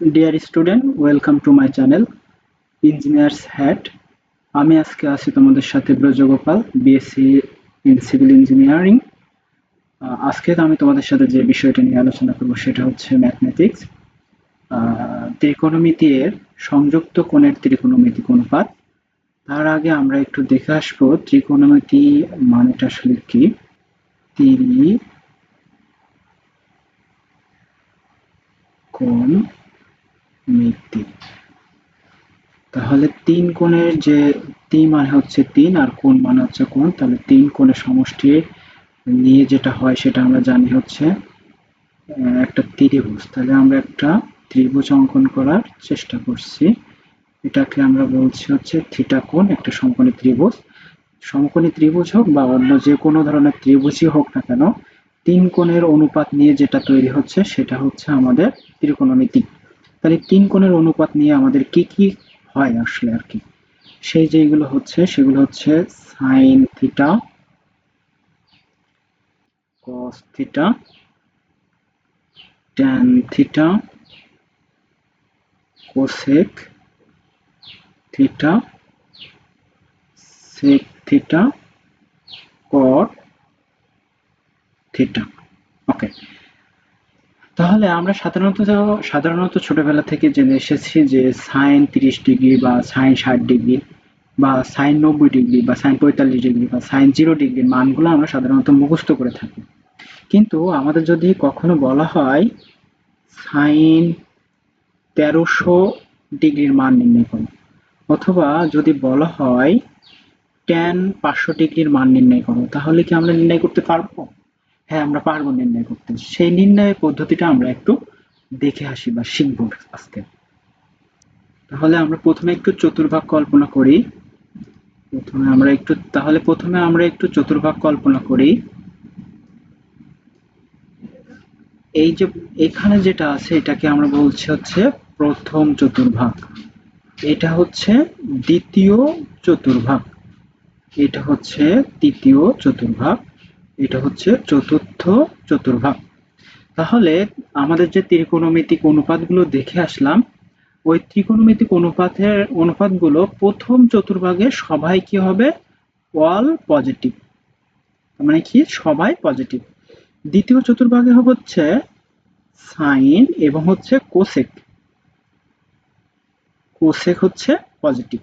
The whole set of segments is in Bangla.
Dear student welcome to my channel engineers hat আমি আজকে আছি তোমাদের সাথে Brajagopal BSc in civil engineering আজকে আমি তোমাদের সাথে যে বিষয়টা নিয়ে আলোচনা করব সেটা হচ্ছে ম্যাথমেটিক্স ত্রিকোণমিতি এর সংযুক্ত কোণের ত্রিকোণমিতিক অনুপাত তার আগে আমরা একটু দেখে আসব ত্রিকোণমিতি মানেটা আসলে কি? ত্রি কোণ মিতি তাহলে তিন কোণের যে তি মানে হচ্ছে তিন, আর কোণ মানে হচ্ছে কোণ, তাহলে তিন কোণের সমষ্টি নিয়ে যেটা হয় সেটা আমরা জানি হচ্ছে একটা ত্রিভুজ। তাহলে আমরা একটা ত্রিভুজ অঙ্কন করার চেষ্টা করছি। এটাকে আমরা বলছি হচ্ছে থিটা কোণ, একটা সমকোণী ত্রিভুজ। সমকোণী ত্রিভুজ হোক বা অন্য যে কোনো ধরনের ত্রিভুজই হোক না কেন, তিন কোণের অনুপাত নিয়ে যেটা তৈরি হচ্ছে সেটা হচ্ছে আমাদের ত্রিকোণমিতি। তাহলে তিন কোণের অনুপাত নিয়ে আমাদের কি কি হয় আসলে আর কি? সেই যেগুলো হচ্ছে, সেগুলো হচ্ছে sine theta cos theta tan theta cosec theta sec theta cot theta okay তাহলে আমরা সাধারণত সাধারণত ছোটবেলা থেকে জেনে এসেছি যে সাইন তিরিশ ডিগ্রি বা সাইন ষাট ডিগ্রি বা সাইন নব্বই ডিগ্রি বা সাইন পঁয়তাল্লিশ ডিগ্রি বা সাইন জিরো ডিগ্রির মানগুলো আমরা সাধারণত মুখস্থ করে থাকি। কিন্তু আমাদের যদি কখনো বলা হয় সাইন তেরোশো ডিগ্রির মান নির্ণয় করো, অথবা যদি বলা হয় টেন পাঁচশো ডিগ্রির মান নির্ণয় করো, তাহলে কি আমরা নির্ণয় করতে পারব? হ্যাঁ আমরা পারব নির্ণয় করতে। সেই নির্ণয়ের পদ্ধতিটা আমরা একটু দেখে আসি বা শিখব আজকে। তাহলে আমরা প্রথমে একটু চতুর্ভাগ কল্পনা করি। প্রথমে আমরা একটু, তাহলে প্রথমে আমরা একটু চতুর্ভাগ কল্পনা করি। এই যে, এখানে যেটা আছে, এটাকে আমরা বলছি হচ্ছে প্রথম চতুর্ভাগ। এটা হচ্ছে দ্বিতীয় চতুর্ভাগ। এটা হচ্ছে তৃতীয় চতুর্ভাগ। এটা হচ্ছে চতুর্থ চতুর্ভাগ। তাহলে আমাদের যে ত্রিকোণমিতিক অনুপাতগুলো দেখে আসলাম, ওই ত্রিকোণমিতিক অনুপাতের অনুপাতগুলো প্রথম চতুর্ভাগে সবাই কি হবে? অল পজিটিভ মানে কি? সবাই পজিটিভ দ্বিতীয় চতুর্ভাগে হচ্ছে সাইন এবং হচ্ছে কোসেক কোসেক হচ্ছে পজিটিভ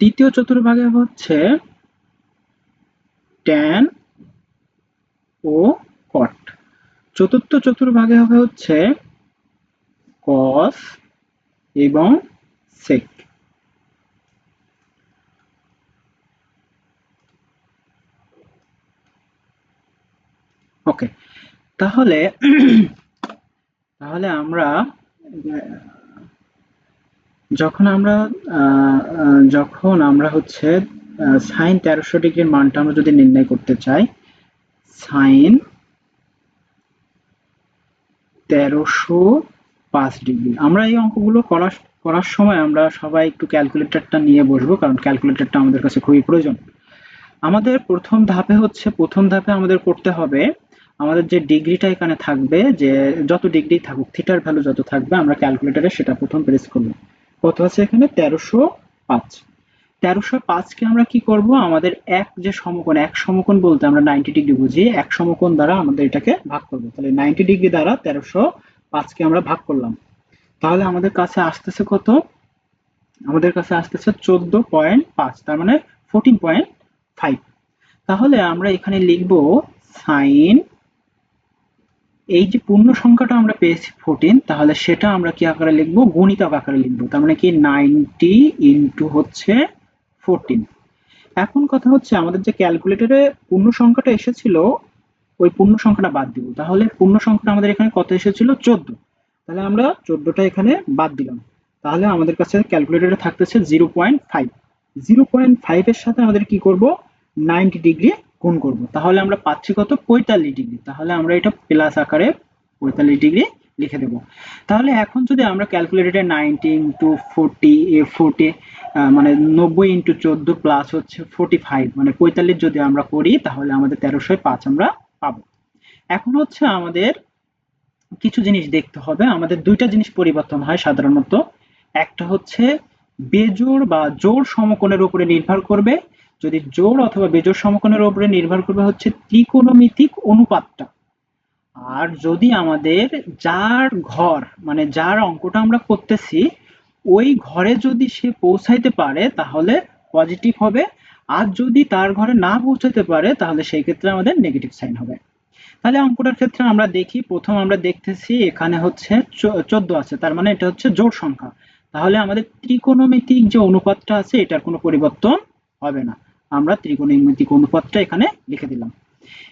তৃতীয় চতুর্ভাগে হচ্ছে ট্যান ও কট চতুর্থ চতুর্ভাগে হবে হচ্ছে কস এবং সেক ওকে তাহলে তাহলে আমরা, যখন আমরা যখন আমরা হচ্ছে সাইন তেরোশো ডিগ্রির মানটা আমরা যদি নির্ণয় করতে চাই, সাইন তেরোশো পাঁচ ডিগ্রি। আমরা এই অঙ্কগুলো করার করার সময় আমরা সবাই একটু ক্যালকুলেটরটা নিয়ে বসবো, কারণ ক্যালকুলেটরটা আমাদের কাছে খুবই প্রয়োজন। আমাদের প্রথম ধাপে হচ্ছে, প্রথম ধাপে আমাদের করতে হবে, আমাদের যে ডিগ্রিটা এখানে থাকবে, যে যত ডিগ্রি থাকুক, থিটার ভ্যালু যত থাকবে, আমরা ক্যালকুলেটরে সেটা প্রথম প্রেস করব। কত আছে এখানে? তেরোশো পাঁচ। তেরোশো পাঁচকে আমরা কি করব? আমাদের এক যে সমকোণ, এক সমকোণ বলতে আমরা নাইনটি ডিগ্রি বুঝি, এক সমকোণ দ্বারা আমাদের এটাকে ভাগ করব। তাহলে নাইনটি ডিগ্রি দ্বারা তেরোশো পাঁচকে আমরা ভাগ করলাম। তাহলে আমাদের কাছে আসতেছে কত? আমাদের কাছে আসতেছে চোদ্দ পয়েন্ট পাঁচ, তার মানে ফোরটিন পয়েন্ট ফাইভ তাহলে আমরা এখানে লিখব সাইন এই যে পূর্ণ সংখ্যাটা আমরা পেয়েছি ফোরটিন তাহলে সেটা আমরা কি আকারে লিখব? গণিতক আকারে লিখব। তার মানে কি? নাইনটি ইন্টু হচ্ছে ফোরটিন এখন কথা হচ্ছে আমাদের যে ক্যালকুলেটরে পূর্ণ সংখ্যাটা এসেছিল, ওই পূর্ণ সংখ্যাটা বাদ দিব। তাহলে পূর্ণ সংখ্যাটা আমাদের এখানে কত এসেছিল? চোদ্দ। তাহলে আমরা চোদ্দটা এখানে বাদ দিলাম। তাহলে আমাদের কাছে ক্যালকুলেটরে থাকতেছে zero point five zero point ফাইভের সাথে আমাদের কি করব? নাইনটি ডিগ্রি গুণ করব। তাহলে আমরা পাচ্ছি কত? পঁয়তাল্লিশ ডিগ্রি তাহলে আমরা এটা প্লাস আকারে পঁয়তাল্লিশ ডিগ্রি লিখে দেব। তাহলে এখন যদি আমরা ক্যালকুলেটরে নাইনটি ইন্টু ফোরটি ফোরটি মানে নব্বই ইন্টু চোদ্দ প্লাস হচ্ছে ফোরটি ফাইভ মানে পঁয়তাল্লিশ যদি আমরা করি, তাহলে আমাদের তেরোশো পাঁচ আমরা পাবো। এখন হচ্ছে আমাদের কিছু জিনিস দেখতে হবে। আমাদের দুইটা জিনিস পরিবর্তন হয় সাধারণত। একটা হচ্ছে বেজোড় বা জোড় সমকোণের উপরে নির্ভর করবে। যদি জোড় অথবা বেজোড় সমকোণের উপরে নির্ভর করবে হচ্ছে ত্রিকোণমিতিক অনুপাতটা। আর যদি আমাদের যার ঘর মানে যার অঙ্কটা আমরা করতেছি, ওই ঘরে যদি সে পৌঁছাইতে পারে, তাহলে পজিটিভ হবে। আর যদি তার ঘরে না পৌঁছাতে পারে, তাহলে সেই ক্ষেত্রে আমাদের নেগেটিভ সাইন হবে। তাহলে অঙ্কটার ক্ষেত্রে আমরা দেখি, প্রথম আমরা দেখতেছি এখানে হচ্ছে চোদ্দ আছে, তার মানে এটা হচ্ছে জোড় সংখ্যা। তাহলে আমাদের ত্রিকোণমিতিক যে অনুপাতটা আছে, এটার কোনো পরিবর্তন হবে না। আমরা ত্রিকোণমিতিক অনুপাতটা এখানে লিখে দিলাম।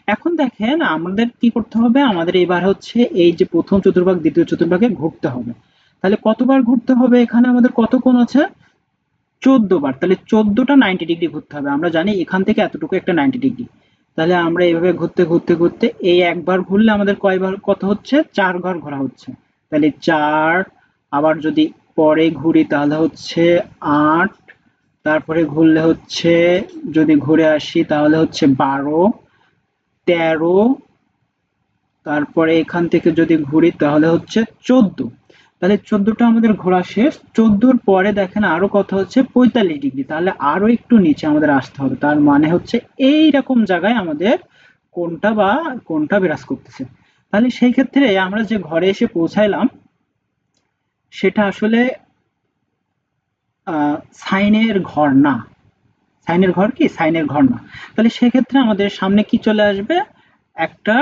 এখন দেখেন আমাদের কি করতে হবে? আমাদের এবার হচ্ছে এই যে প্রথম চতুর্ভাগ, দ্বিতীয় চতুর্ভাগে ঘুরতে হবে। তাহলে কতবার ঘুরতে হবে? এখানে আমাদের কত কোণ আছে? চোদ্দ বার তাহলে চোদ্দটা নাইনটি ডিগ্রি ঘুরতে হবে। আমরা জানি এখান থেকে এতটুকু একটা নাইনটি ডিগ্রি তাহলে আমরা এইভাবে ঘুরতে ঘুরতে ঘুরতে এই একবার ঘুরলে আমাদের কয়বার, কত হচ্ছে? চার ঘর ঘোরা হচ্ছে। তাহলে চার, আবার যদি পরে ঘুরি তাহলে হচ্ছে আট, তারপরে ঘুরলে হচ্ছে, যদি ঘুরে আসি তাহলে হচ্ছে বারো তেরো, তারপরে এখান থেকে যদি ঘুরি তাহলে হচ্ছে চোদ্দ। তাহলে চোদ্দটা আমাদের ঘোরা শেষ। চোদ্দোর পরে দেখেন আরও কত হচ্ছে? পঁয়তাল্লিশ ডিগ্রি। তাহলে আরও একটু নিচে আমাদের আসতে হবে। তার মানে হচ্ছে এই রকম জায়গায় আমাদের কোনটা বা কোনটা বিরাজ করতেছে। তাহলে সেই ক্ষেত্রে আমরা যে ঘরে এসে পৌঁছাইলাম, সেটা আসলে সাইনের ঘর না। সাইনের ঘর কি? সাইনের ঘর না। তাহলে সেক্ষেত্রে আমাদের সামনে কি চলে আসবে? একটা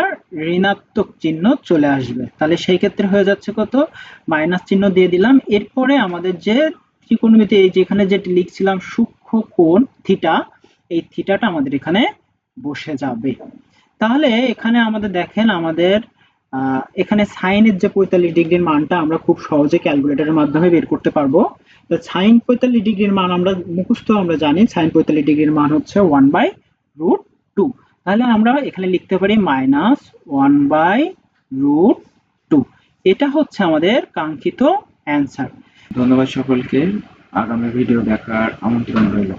ঋণাত্মক চিহ্ন চলে আসবে। তাহলে সেই ক্ষেত্রে হয়ে যাচ্ছে কত? মাইনাস চিহ্ন দিয়ে দিলাম। এরপরে আমাদের যে ত্রিকোণমিতি, এই যেখানে যেটি লিখছিলাম সূক্ষ্ম কোণ থিটা, এই থিটাটা আমাদের এখানে বসে যাবে। তাহলে এখানে আমাদের দেখেন, আমাদের এখানে সাইনের যে পঁয়তাল্লিশ ডিগ্রির মানটা আমরা খুব সহজে ক্যালকুলেটরের মাধ্যমে বের করতে পারব। সাইন পঁয়তাল্লিশ ডিগ্রির মান আমরা, মুখস্থ আমরা জানি সাইন পঁয়তাল্লিশ ডিগ্রির মান হচ্ছে ওয়ান বাই রুট টু তাহলে আমরা এখানে লিখতে পারি minus one by root two এটা হচ্ছে আমাদের কাঙ্ক্ষিত অ্যান্সার ধন্যবাদ সকলকে। আগামী ভিডিও দেখার আমন্ত্রণ রইল।